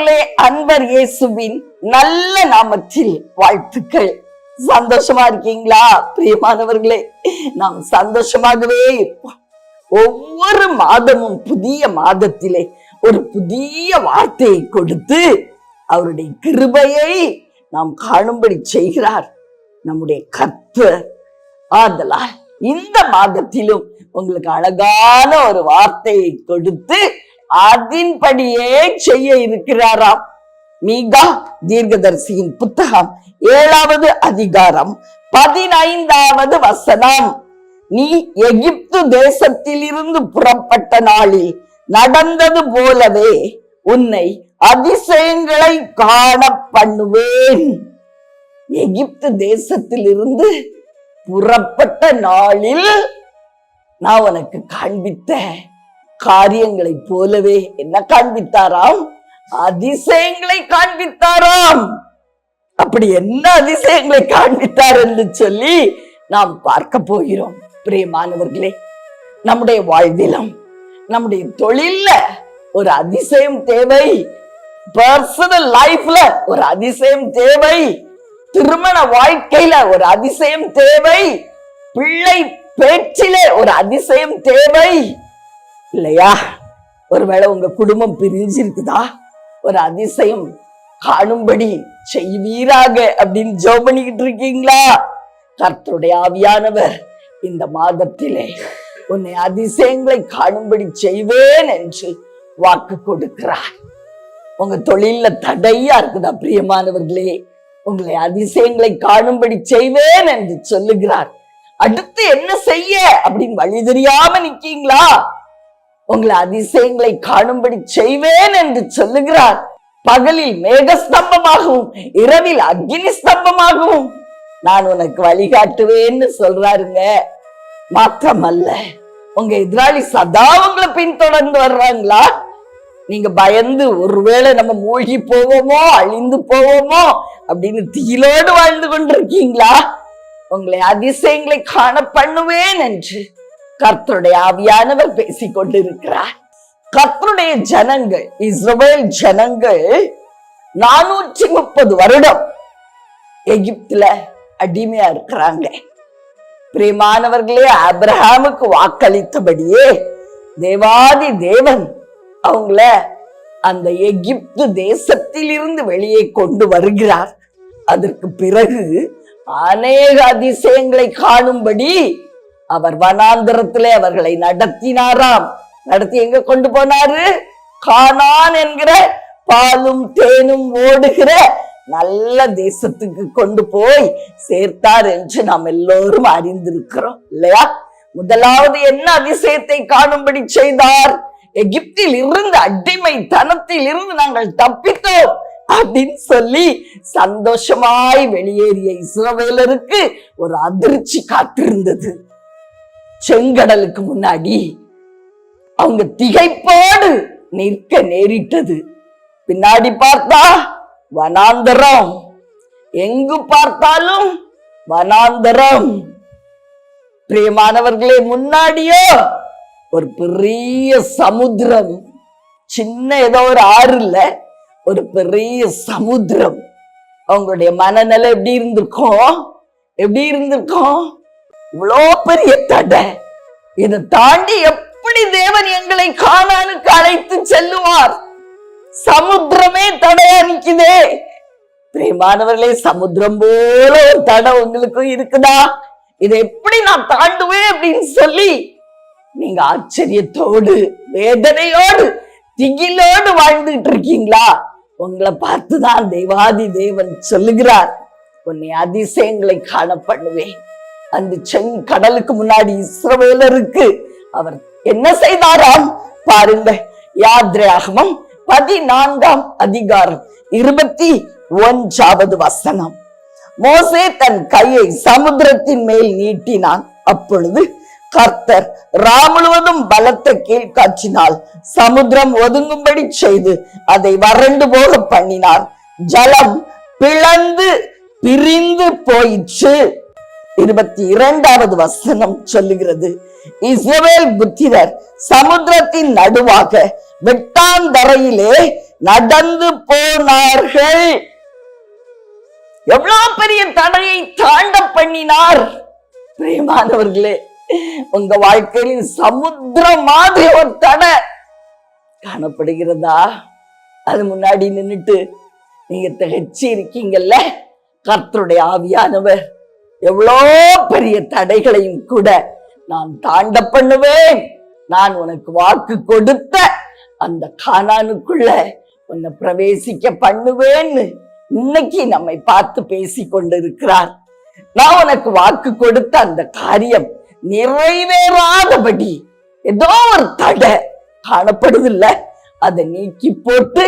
பிரியமானவர்களே அன்பர் இயேசுவின் நல்ல நாமத்தில் வாழ்த்துக்கள். சந்தோஷமா இருக்கீங்களா? பிரியமானவர்களே நாம் சந்தோஷமாகவே இருப்போம். ஒவ்வொரு மாதமும் புதிய மாதத்திலே ஒரு புதிய வார்த்தையை கொடுத்து அவருடைய கிருபையை நாம் காணும்படி செய்கிறார். நம்முடைய கர்த்தர். ஆதலால் இந்த மாதத்திலும் உங்களுக்கு அழகான ஒரு வார்த்தையை கொடுத்து அதன்படியே செய்ய இருக்கிறாராம். மீகா தீர்க்கதரிசியின் புத்தகம் ஏழாவது அதிகாரம் பதினைந்தாவது வசனம். நீ எகிப்து தேசத்திலிருந்து புறப்பட்ட நாளில் நடந்தது போலவே உன்னை அதிசயங்களை காண பண்ணுவேன். எகிப்து தேசத்திலிருந்து புறப்பட்ட நாளில் நான் உனக்கு காண்பித்தேன். காரியங்களைப் போலவே என்ன காண்பித்தாராம்? அதிசயங்களை காண்பித்தாராம். அப்படி என்ன அதிசயங்களை காண்பித்தார் என்று சொல்லி நாம் பார்க்க போகிறோம். பிரியமானவர்களே நம்முடைய வாழ்விலும் நம்முடைய தொழில்ல ஒரு அதிசயம் தேவை. பர்சனல் லைஃப்ல ஒரு அதிசயம் தேவை. திருமண வாழ்க்கையில ஒரு அதிசயம் தேவை. பிள்ளை பேச்சிலே ஒரு அதிசயம் தேவை. இல்லையா? ஒருவேளை உங்க குடும்பம் பிரிஞ்சிருக்குதா? ஒரு அதிசயம் காணும்படி செய்வீராக அப்படின்னு ஜோ பண்ணிக்கிட்டு இருக்கீங்களா? கர்த்தருடைய ஆவியானவர் இந்த மாதத்திலே உன்னை அதிசயங்களை காணும்படி செய்வேன் என்று வாக்கு கொடுக்கிறார். உங்க தொழில தடையா இருக்குதா பிரியமானவர்களே? உங்களை அதிசயங்களை காணும்படி செய்வேன் என்று சொல்லுகிறார். அடுத்து என்ன செய்ய அப்படின்னு வழி தெரியாம நிக்கீங்களா? உங்களை அதிசயங்களை காணும்படி செய்வேன் என்று சொல்லுகிறார். பகலில் மேகஸ்தம்பமாகவும் இரவில் அக்னி ஸ்தம்பமாகவும். நான் உனக்கு வழிகாட்டுவேன்னு சொல்றாருங்க. மாத்திரமல்ல உங்க எதிராளி சதா உங்களை பின்தொடர்ந்து வர்றாங்களா? நீங்க பயந்து ஒருவேளை நம்ம மூழ்கி போவோமோ அழிந்து போவோமோ அப்படின்னு தீலோடு வாழ்ந்து கொண்டிருக்கீங்களா? உங்களை அதிசயங்களை காண பண்ணுவேன் என்று. கர்த்தருடைய ஆவியானவர் பேசிக் கொண்டிருக்கிறார் கர்த்தருடைய ஜனங்கள் இஸ்ரவேல் ஜனங்கள் நானூற்றி முப்பது வருடம் எகிப்துல அடிமையா இருக்கிறாங்க. பிரியமானவர்களே அப்ரஹாமுக்கு வாக்களித்தபடியே தேவாதி தேவன் அவங்கள அந்த எகிப்து தேசத்திலிருந்து வெளியே கொண்டு வருகிறார். அதற்கு பிறகு அநேக அதிசயங்களை காணும்படி அவர் வனாந்திரத்திலே அவர்களை நடத்தினாராம். நடத்தி எங்க கொண்டு போனாரு? கானான் என்கிற பாலும் தேனும் ஓடுகிற நல்ல தேசத்துக்கு கொண்டு போய் சேர்த்தார் என்று நாம் எல்லோரும் அறிந்திருக்கிறோம் இல்லையா? முதலாவது என்ன அதிசயத்தை காணும்படி செய்தார்? எகிப்தில் இருந்து அடிமை தனத்தில் இருந்து நாங்கள் தப்பித்தோம் அப்படின்னு சொல்லி சந்தோஷமாய் வெளியேறிய இஸ்ரவேலருக்கு ஒரு அதிர்ச்சி காத்திருந்தது. செங்கடலுக்கு முன்னாடி அவங்க திகைப்போடு நிற்க நேரிட்டது. பின்னாடி பார்த்தா வனாந்தரம். எங்கு பார்த்தாலும் வனாந்தரம். பிரியமானவர்களே முன்னாடியோ ஒரு பெரிய சமுத்திரம். சின்ன ஏதோ ஒரு ஆறு இல்ல ஒரு பெரிய சமுத்திரம். அவங்களுடைய மனநிலை எப்படி இருந்திருக்கும்? எப்படி இருந்திருக்கும்? இவ்வளோ பெரிய தடை. இதை தாண்டி எப்படி தேவன் எங்களை காணானுக்கு அழைத்து செல்லுவார்? சமுத்திரமே தடையா நிக்குதே பிரியமானவர்களே சமுத்திரம் போல ஒரு தடை உங்களுக்கும் இருக்குதா? இதை எப்படி நான் தாண்டுவேன் அப்படின்னு சொல்லி நீங்க ஆச்சரியத்தோடு வேதனையோடு திகிலோடு வாழ்ந்துட்டு இருக்கீங்களா? உங்களை பார்த்துதான் தெய்வாதி தேவன் சொல்லுகிறார். உன்னை அதிசயங்களை காண பண்ணுவேன். அந்த செங் கடலுக்கு முன்னாடி இஸ்ரவேலருக்கு அவர் என்ன செய்தாராம்? பாருங்க யாத்ரையாகமம் பதினான்காம் அதிகாரம் இருபத்தி ஒன்றாவது வசனம். மோசே தன் கையை சமுத்திரத்தின் மேல் நீட்டினான். அப்பொழுது கர்த்தர் ராமுழுவதும் பலத்த கீழ் சமுத்திரம் ஒதுங்கும்படி செய்து அதை வறண்டு போக பண்ணினார். ஜலம் பிளந்து பிரிந்து போயிற்று. இருபத்தி இரண்டாவது வசனம் சொல்லுகிறது. இஸ்ரவேல் புத்திரர் சமுத்திரத்தின் நடுவாக வெட்டாந்தரையிலே நடந்து போனார்கள். எவ்வளவு பெரிய தடையை தாண்ட பண்ணினார். பிரியமானவர்களே உங்க வாழ்க்கையில் சமுத்திரம் மாதிரி ஒரு தடை காணப்படுகிறதா? அது முன்னாடி நின்னுட்டு நீங்க திகச்சு இருக்கீங்கல்ல? கர்த்தருடைய ஆவியானவர். எவ்வளோ பெரிய தடைகளையும் கூட நான் தாண்ட பண்ணுவேன். நான் உனக்கு வாக்கு கொடுத்த அந்த கானானுக்குள்ள உன்னை பிரவேசிக்க பண்ணுவேன்னு இன்னைக்கு நம்மை பார்த்து பேசி கொண்டிருக்கிறார். நான் உனக்கு வாக்கு கொடுத்த அந்த காரியம் நிறைவேறாதபடி ஏதோ ஒரு தடை காணப்படுதில்ல. அதை நீக்கி போட்டு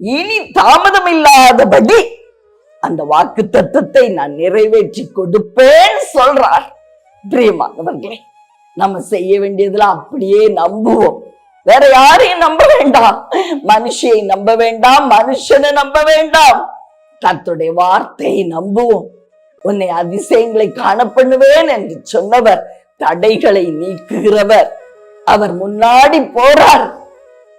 இனி தாமதம் இல்லாதபடி அந்த வாக்கு தத்துவத்தை நான் நிறைவேற்றி கொடுப்பேன் சொல்றார். பிரியமானவர்களே நம்ம செய்ய வேண்டியதுல அப்படியே நம்புவோம். வேற யாரையும் நம்ப வேண்டாம். மனுஷியை நம்ப வேண்டாம் மனுஷனை நம்ப வேண்டாம். தத்துடைய வார்த்தையை நம்புவோம். உன்னை அதிசயங்களை காணப்பண்ணுவேன் என்று சொன்னவர் தடைகளை நீக்குகிறவர். அவர் முன்னாடி போறார்.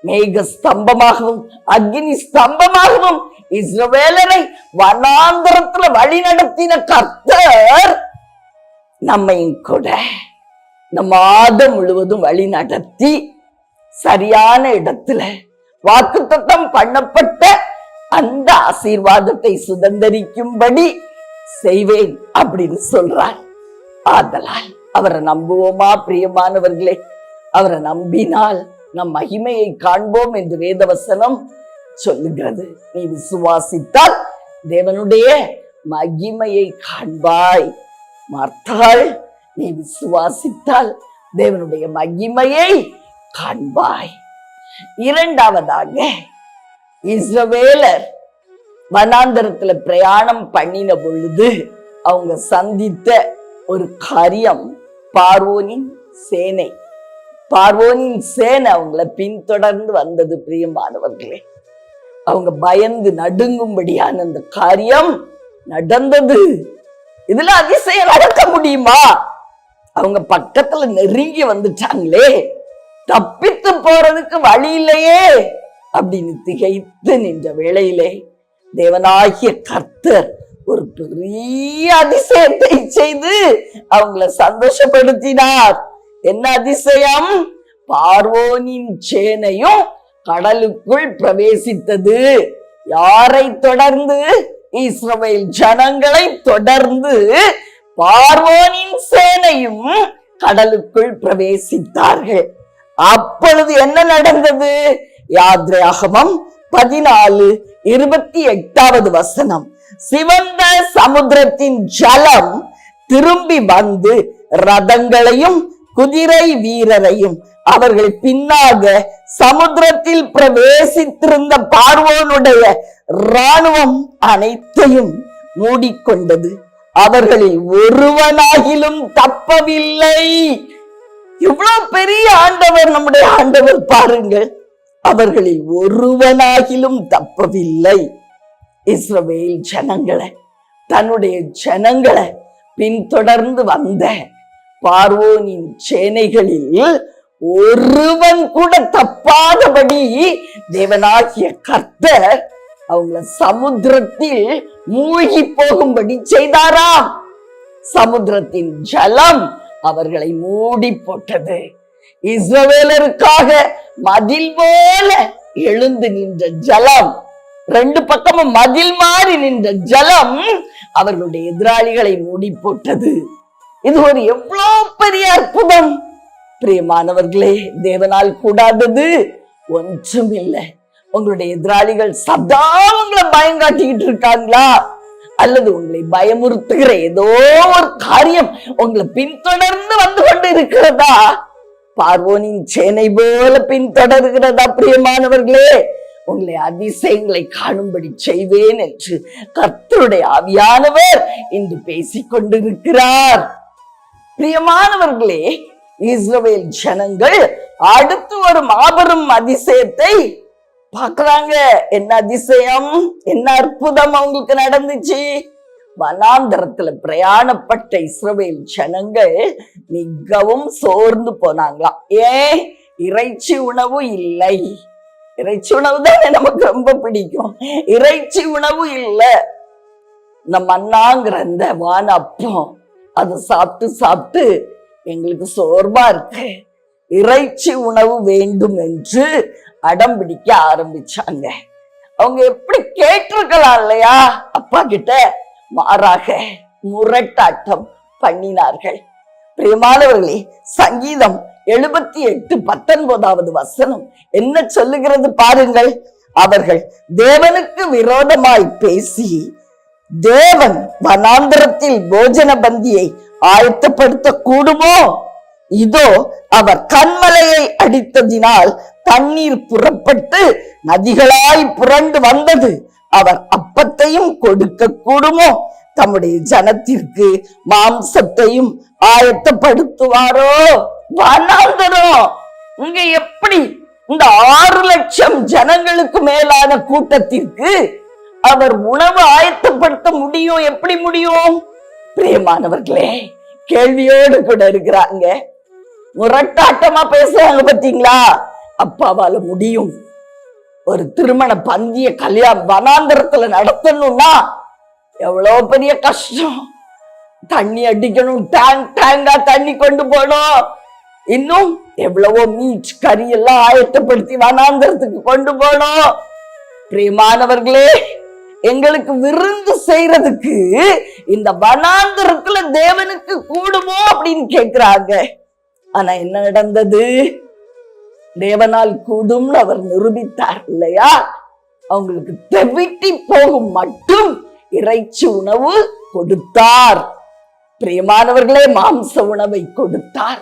மேக ஸ்தம்பமாகவும் அக்னி ஸ்தம்பமாகவும் இஸ்ரவேலரை வனாந்திரத்துல வழி நடத்தின கர்த்தர் நம்மையும் கூட இந்த மாதம் முழுவதும் வழி நடத்தி சரியான இடத்துல வாக்குத்தத்தம் பண்ணப்பட்ட அந்த ஆசீர்வாதத்தை சுதந்திரிக்கும்படி செய்வேன் அப்படின்னு சொல்றார். ஆதலால் அவரை நம்புவோமா பிரியமானவர்களே? அவரை நம்பினால் நம் மகிமையை காண்போம் என்று வேதவசனம் சொல்லுகிறது. நீ விசுவாசித்தால் தேவனுடைய மகிமையை காண்பாய். மார்த்தாள் நீ விசுவாசித்தால் தேவனுடைய மகிமையை காண்பாய். இரண்டாவதாக இஸ்ரவேலர் வனாந்தரத்துல பிரயாணம் பண்ணின பொழுது அவங்க சந்தித்த ஒரு காரியம் பார்வோனின் சேனை. பார்வோனின் சேனை அவங்கள பின்தொடர்ந்து வந்தது பிரியமானவர்களே. அவங்க பயந்து நடுங்கும்படியான அந்த காரியம் நடந்தது. இதுல அதிசயம் நடக்க முடியுமா? அவங்க பக்கத்துல நெருங்கி வந்துட்டாங்களே. தப்பித்து போறதுக்கு வழி இல்லையே அப்படின்னு திகைத்து நின்ற வேளையிலே தேவனாகிய கர்த்தர் ஒரு பெரிய அதிசயத்தை செய்து அவங்கள சந்தோஷப்படுத்தினார். என்ன அதிசயம்? பார்வோனின் சேனையும் கடலுக்குள் பிரவேசித்தது. யாரை தொடர்ந்து? இஸ்ரவேல் ஜனங்களை தொடர்ந்து பார்வோனின் சேனையும் கடலுக்குள் பிரவேசித்தார்கள். அப்பொழுது என்ன நடந்தது? யாத்ராகமம் பதினாலு இருபத்தி எட்டாவது வசனம். சிவந்த சமுத்திரத்தின் ஜலம் திரும்பி வந்து ரதங்களையும் குதிரை வீரரையும் அவர்கள் பின்னாக சமுத்திரத்தில் பிரவேசித்திருந்த பார்வோனுடைய ராணுவம் அனைத்தையும் மூடிக்கொண்டது. அவர்களில் ஒருவனாகிலும் தப்பவில்லை. இவ்வளவு பெரிய ஆண்டவர் நம்முடைய ஆண்டவர் பாருங்கள். அவர்களில் ஒருவனாகிலும் தப்பவில்லை. இஸ்ரவேல் ஜனங்களை தன்னுடைய ஜனங்களை பின்தொடர்ந்து வந்த பார்வோனின் சேனைகளில் ஒருவன் கூட தப்பாதபடி தேவனாகிய கர்த்தர் அவங்கள சமுத்திரத்தில் மூழ்கி போகும்படி செய்தாராம் சமுத்திரத்தின் ஜலம் அவர்களை மூடி போட்டது. இஸ்ரவேலருக்காக மதில் போல எழுந்து நின்ற ஜலம் ரெண்டு பக்கமும் மதில் மாறி நின்ற ஜலம் அவர்களுடைய எதிராளிகளை மூடி போட்டது. இது ஒரு எவ்வளோ பெரிய அற்புதம். பிரியமானவர்களே தேவனால் கூடாதது ஒன்றும் இல்லை உங்களுடைய எதிராளிகள் சதா உங்களை பயம் காட்டிக்கிட்டு இருக்காங்களா? அல்லது உங்களை பயமுறுத்துகிற ஏதோ ஒரு காரியம் உங்களை பின்தொடர்ந்து வந்து கொண்டு இருக்கிறதா பார்வோனின் சேனை போல பின்தொடர்கிறதா பிரியமானவர்களே? உங்களை அதிசயங்களை காணும்படி செய்வேன் என்று கர்த்தருடைய ஆவியானவர் இன்று பேசிக் கொண்டிருக்கிறார் பிரியமானவர்களே இஸ்ரவேல் ஜனங்கள் அடுத்து ஒரு மாபெரும் அதிசயத்தை பார்க்கறாங்க. என்ன அதிசயம்? என்ன அற்புதம் அவங்களுக்கு நடந்துச்சு? வனாந்தரத்துல பிரயாணப்பட்ட இஸ்ரவேல் ஜனங்கள் மிகவும் சோர்ந்து போனாங்களாம். ஏன்? இறைச்சி உணவு இல்லை. இறைச்சி உணவு தான் நமக்கு ரொம்ப பிடிக்கும். இறைச்சி உணவு இல்லை. இந்த மண்ணாங்கிற இந்த வான அப்பம் அதை சாப்பிட்டு சாப்பிட்டு எங்களுக்கு சோர்வா இருக்கு. இறைச்சி உணவு வேண்டும் என்று அடம் பிடிக்க ஆரம்பிச்சாங்க. அவங்க எப்படி கேட்டிருக்கலாம் இல்லையா? அப்பா கிட்ட மாறாக முரட்டாட்டம் பண்ணினார்கள். பிரியமானவர்களே சங்கீதம் எழுபத்தி எட்டு பத்தொன்பதாவது வசனம் என்ன சொல்லுகிறது பாருங்கள். அவர்கள் தேவனுக்கு விரோதமாய் பேசி தேவன் வனாந்தரத்தில் போஜன பந்தியை ஆயத்தப்படுத்த கூடுமோ இதோ அவர் கண்மலையை அடித்ததினால் தண்ணீர் புறப்பட்டு நதிகளாய் புரண்டு வந்தது. அவர் அப்பத்தையும் கொடுக்க கூடுமோ தம்முடைய ஜனத்திற்கு மாம்சத்தையும் ஆயத்தப்படுத்துவாரோ? வனாந்தரம் இங்க எப்படி இந்த ஆறு லட்சம் ஜனங்களுக்கு மேலான கூட்டத்திற்கு அவர் உணவு ஆயத்தப்படுத்த முடியும் எப்படி முடியும் பிரியமானவர்களே கேள்வியோடு கூட இருக்கிறாங்க. முரட்டாட்டமா பேசுறாங்க பாத்தீங்களா அப்பாவால முடியும். ஒரு திருமண பந்திய கல்யாணம் வனாந்திரத்துல நடத்தணும்னா எவ்வளவு பெரிய கஷ்டம். தண்ணி அடிக்கணும் டேங்க் டேங்கா தண்ணி கொண்டு போகணும். இன்னும் எவ்வளவோ மீட் கறி எல்லாம் ஆயத்தப்படுத்தி வனாந்திரத்துக்கு கொண்டு போகணும். பிரியமானவர்களே எங்களுக்கு விருந்து செய்யறதுக்கு இந்த வனாந்தரத்துல தேவனுக்கு கூடுமோ அப்படின்னு கேட்கிறாங்க ஆனா என்ன நடந்தது? தேவனால் கூடும்னு அவர் நிரூபித்தார் இல்லையா? அவங்களுக்கு தெவிட்டி போகும் மட்டும் இறைச்சி உணவு கொடுத்தார். பிரியமானவர்களே மாம்ச உணவை கொடுத்தார்.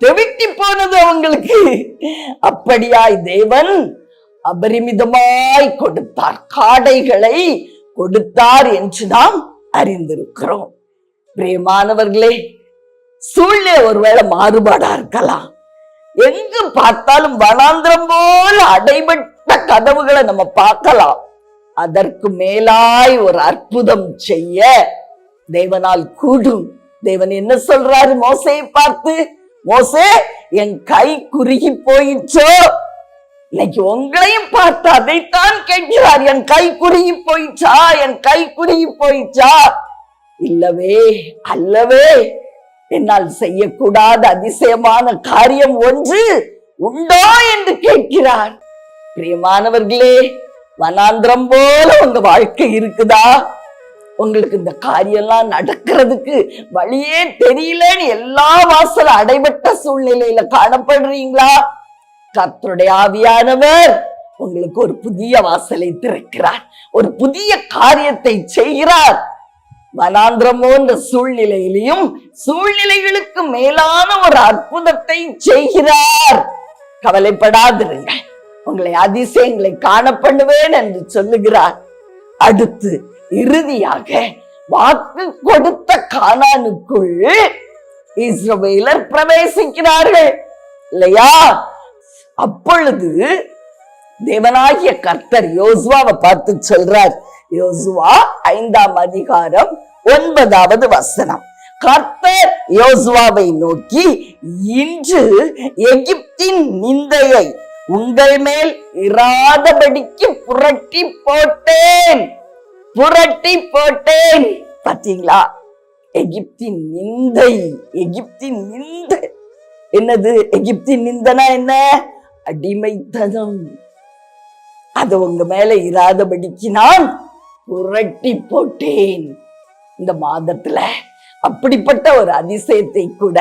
தெவிட்டி போனது அவங்களுக்கு. அப்படியாய் தேவன் அபரிமிதமாய் கொடுத்தார் காடைகளை கொடுத்தார் என்று நாம் அறிந்திருக்கிறோம். பிரியமானவர்களே சூழ்நிலை ஒருவேளை மாறுபாடா இருக்கலாம். எங்கு பார்த்தாலும் வனாந்திரம் போல அடைபட்ட கதவுகளை நம்ம பார்க்கலாம். அதற்கு மேலாய் ஒரு அற்புதம் செய்ய தேவனால் கூடும். தேவன் என்ன சொல்றாரு மோசையை பார்த்து? மோசே என் கை குறுகி போயிச்சோ இன்னைக்கு உங்களையும் பார்த்து அதைத்தான் கேட்கிறார். என் கை குறுகி போயிச்சா? என் கை குறுகி போயிச்சா? இல்லவே அல்லவே என்னால் செய்யக்கூடாத அதிசயமான காரியம் ஒன்று உண்டோ என்று கேட்கிறார். பிரியமானவர்களே வனாந்திரம் போல உங்க வாழ்க்கை இருக்குதா? உங்களுக்கு இந்த காரியம்லாம் நடக்கிறதுக்கு வழியே தெரியலன்னு எல்லா வாசல் அடைபட்ட சூழ்நிலையில காணப்படுறீங்களா? கர்த்தருடைய ஆவியானவர் உங்களுக்கு ஒரு புதிய வாசலை திறக்கிறார். ஒரு புதிய காரியத்தை செய்கிறார். வனாந்திரம் போன்ற சூழ்நிலையிலையும் சூழ்நிலைகளுக்கு மேலான ஒரு அற்புதத்தை செய்கிறார். கவலைப்படாதிருங்க உங்களை அதிசயங்களை காண பண்ணுவேன் என்று சொல்லுகிறார். அடுத்து இறுதியாக வாக்கு கொடுத்த கானானுக்குள் இஸ்ரவேலர் பிரவேசிக்கிறார்கள். இல்லையா? அப்பொழுது தேவனாகிய கர்த்தர் யோசுவாவை பார்த்து சொல்றார் யோசுவா ஐந்தாம் அதிகாரம் ஒன்பதாவது வசனம். கர்த்தர் யோசுவாவை நோக்கி இன்று எகிப்தின் நிந்தையை உங்கள் மேல் இராதபடிக்கு புரட்டி போட்டேன் புரட்டி போட்டேன். பாத்தீங்களா? எகிப்தின் நிந்தை எகிப்தின் நிந்தை. என்னது? எகிப்தின் நிந்தனா என்ன? அடிமைத்தனம். அது உங்க மேல இராதபடிக்கு நான் புரட்டி போட்டேன். இந்த மாதத்துல அப்படிப்பட்ட ஒரு அதிசயத்தை கூட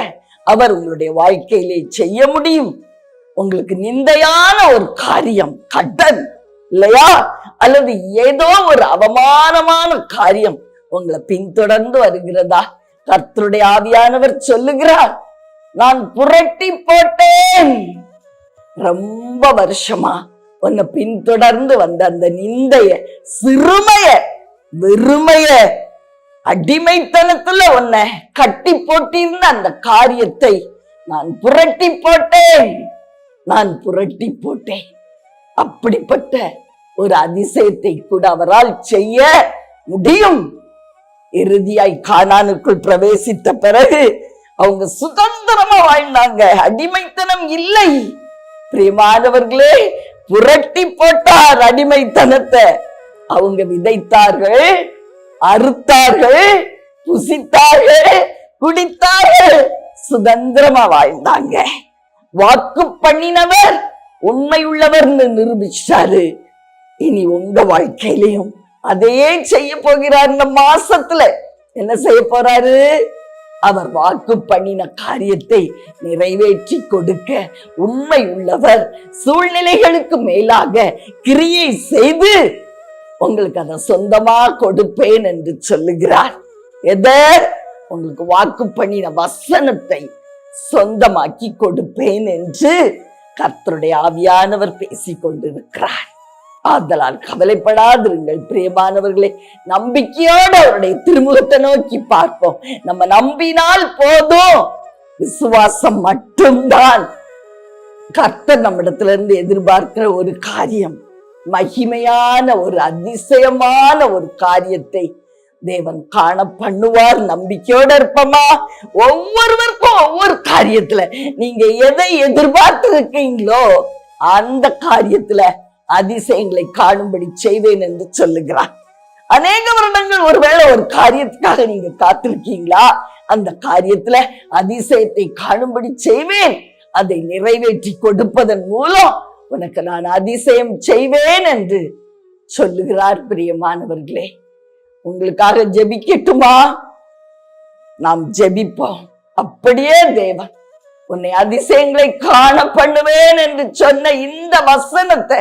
அவர் உங்களுடைய வாழ்க்கையிலே செய்ய முடியும். உங்களுக்கு நிந்தையான ஒரு காரியம் கடன் இல்லையா? அல்லது ஏதோ ஒரு அவமானமான காரியம் உங்களை பின்தொடர்ந்து வருகிறதா? கர்த்தருடைய ஆவியானவர் சொல்லுகிறார் நான் புரட்டி போட்டேன். ரொம்ப வருஷமா உன்னை பின்தொடர்ந்து வந்த அந்த நிந்தைய சிறுமைய வெறுமைய அடிமைத்தனத்துல உன்னை கட்டி போட்டிருந்த அந்த காரியத்தை நான் புரட்டி போட்டேன். நான் புரட்டி போட்டேன். அப்படிப்பட்ட ஒரு அதிசயத்தை கூட அவரால் செய்ய முடியும். இறுதியாய் காணானுக்குள் பிரவேசித்த பிறகு அவங்க சுதந்திரமா வாழ்ந்தாங்க. அடிமைத்தனம் இல்லை. பிரியமானவர்களே புரட்டி போட்டார் அடிமைத்தனத்தை. அவங்க விதைத்தார்கள் அறுத்தார்கள் புசித்தார்கள் குடித்தார்கள். சுதந்திரமா வாழ்ந்தாங்க. வாக்கு பண்ணினவர் உண்மை உள்ளவர்னு நிரூபிச்சாரு இனி உங்க வாழ்க்கையிலையும் அதையே செய்ய போகிறார் இந்த மாசத்துல. என்ன செய்ய போறாரு? அவர் வாக்கு பண்ணின காரியத்தை நிறைவேற்றி கொடுக்க உண்மை உள்ளவர் சூழ்நிலைகளுக்கு மேலாக கிரியை செய்து உங்களுக்கு அதை சொந்தமா கொடுப்பேன் என்று சொல்லுகிறார். எதர் உங்களுக்கு வாக்கு பண்ணின வசனத்தை சொந்தமாக்கி கொடுப்பேன் என்று கர்த்தருடைய ஆவியானவர் பேசிக் கொண்டிருக்கிறார். ஆதலால் கவலைப்படாதிருங்கள். பிரியமானவர்களே நம்பிக்கையோடு அவருடைய திருமுகத்தை நோக்கி பார்ப்போம். நம்ம நம்பினால் போதும். விசுவாசம் மட்டும்தான். கர்த்தர் நம்மிடத்திலிருந்து எதிர்பார்க்கிற ஒரு காரியம் மகிமையான ஒரு அதிசயமான ஒரு காரியத்தை தேவன் காண பண்ணுவார் நம்பிக்கையோட இருப்பமா? ஒவ்வொருவருக்கும் ஒவ்வொரு காரியத்துல நீங்க எதை எதிர்பார்த்து இருக்கீங்களோ அந்த காரியத்துல அதிசயங்களை காணும்படி செய்வேன் என்று சொல்லுகிறார். அநேக வருடங்கள் ஒருவேளை ஒரு காரியத்துக்காக நீங்க காத்திருக்கீங்களா? அந்த காரியத்துல அதிசயத்தை காணும்படி செய்வேன். அதை நிறைவேற்றி கொடுப்பதன் மூலம் உனக்கு நான் அதிசயம் செய்வேன் என்று சொல்லுகிறார் பிரியமானவர்களே. உங்களுக்காக ஜெபிக்கட்டுமா? நாம் ஜெபிப்போம். அப்படியே தேவன் உன்னை அதிசயங்களை காண பண்ணுவேன் என்று சொன்ன இந்த வசனத்தை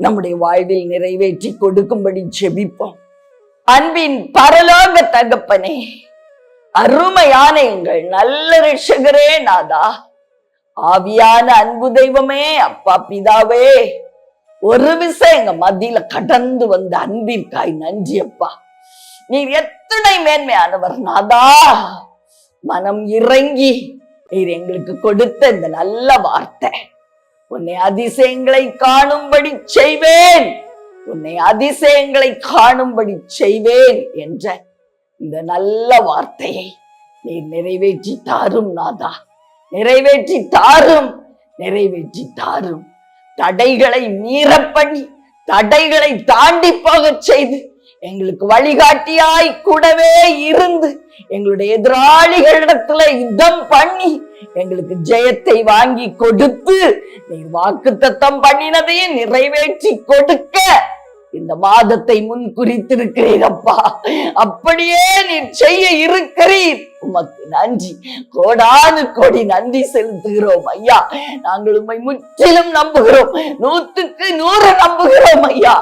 நம்முடைய வாழ்வில் நிறைவேற்றி கொடுக்கும்படி ஜெபிப்போம். அன்பின் பரலோக தகப்பனே அருமையான எங்கள் நல்ல ரிஷகரே நாதா. ஆவியான அன்பு தெய்வமே அப்பா பிதாவே ஒரு விஷயம் எங்க மத்தியில கடந்து வந்த அன்பிற்காய் நன்றி அப்பா நீர் எத்தனை மேன்மையானவர் நாதா. மனம் இறங்கி நீர் எங்களுக்கு கொடுத்த இந்த நல்ல வார்த்தை. உன்னை அதிசயங்களை காணும்படி செய்வேன். உன்னை அதிசயங்களை காணும்படி செய்வேன் என்ற இந்த நல்ல வார்த்தையை நீ நிறைவேற்றி தாரும் நாதா. நிறைவேற்றி தாரும் நிறைவேற்றி தாரும். தடைகளை மீறப்பண்ணி தடைகளை தாண்டி போகச் செய்து எங்களுக்கு வழிகாட்டியாய் கூடவே இருந்து எங்களுடைய எதிராளிகளிடத்துல யுத்தம் பண்ணி எங்களுக்கு ஜெயத்தை வாங்கி கொடுத்து நீர் வாக்கு தத்தம் பண்ணினதையும் நிறைவேற்றி கொடுக்க இந்த மாதத்தை முன் குறித்திருக்கிறீரப்பா. அப்படியே நீர் செய்ய இருக்கிறீர். உமக்கு நன்றி. கோடானு கோடி நன்றி செலுத்துகிறோம் ஐயா. நாங்கள் உண்மை முற்றிலும் நம்புகிறோம். நூத்துக்கு நூறு நம்புகிறோம் ஐயா.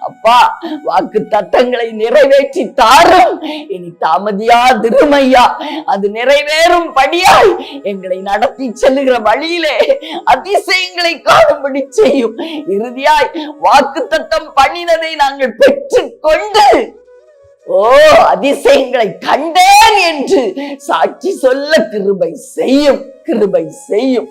அப்பா வாக்கு தத்தங்களை நிறைவேற்றி தாரும். இனி தாமதியாதிரும் ஐயா. அது நிறைவேறும் படியாய் எங்களை நடத்தி செல்லுகிற வழியிலே அதிசயங்களை காணும்படி செய்யும். இறுதியாய் வாக்கு தத்தம் பண்ணினதை நாங்கள் பெற்றுக்கொண்டு ஓ அதிசயங்களை கண்டேன் என்று சாட்சி சொல்ல கிருபை செய்யும் கிருபை செய்யும்.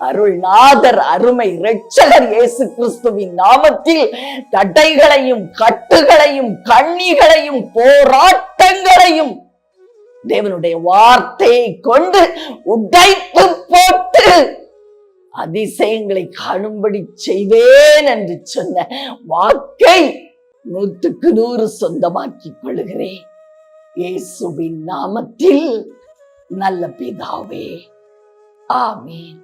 அருள்நாதர் அருமை இரட்சகர் இயேசு கிறிஸ்துவின் நாமத்தில் தடைகளையும் கட்டுகளையும் கண்ணிகளையும் போராட்டங்களையும் தேவனுடைய வார்த்தையை கொண்டு உடைத்து போட்டு அதிசயங்களை காணும்படி செய்வேன் என்று சொன்ன வாக்கை நூற்றுக்கு நூறு சொந்தமாக்கி கொள்கிறேன் இயேசுவின் நாமத்தில் நல்ல பிதாவே. ஆமீன்.